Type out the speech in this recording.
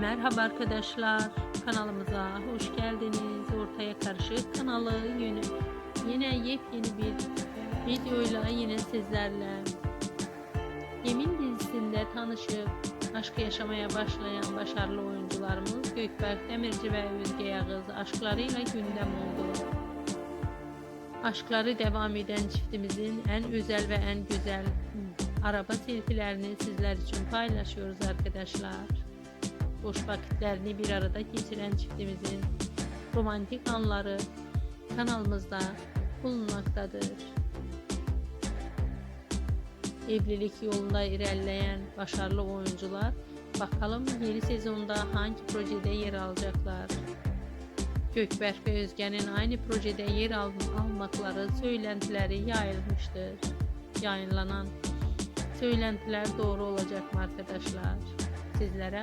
Merhaba arkadaşlar, kanalımıza hoş geldiniz. Ortaya Karışık kanalı yine, yine yepyeni bir videoyla yine sizlerle. Yemin dizisinde tanışıp aşk yaşamaya başlayan başarılı oyuncularımız Gökberk Demirci ve Özge Yağız aşklarıyla gündem oldu. Aşkları devam eden çiftimizin en özel ve en güzel araba selfilerini sizler için paylaşıyoruz arkadaşlar boş vakitlerini bir arada geçiren çiftimizin romantik anları kanalımızda bulunmaktadır. Evlilik yolunda ilerleyen başarılı oyuncular bakalım yeni sezonda hangi projede yer alacaklar. Gökberk ve Özge'nin aynı projede yer al almakları söylentileri yayılmıştır. Yayınlanan söylentiler doğru olacak mı arkadaşlar? Sizlere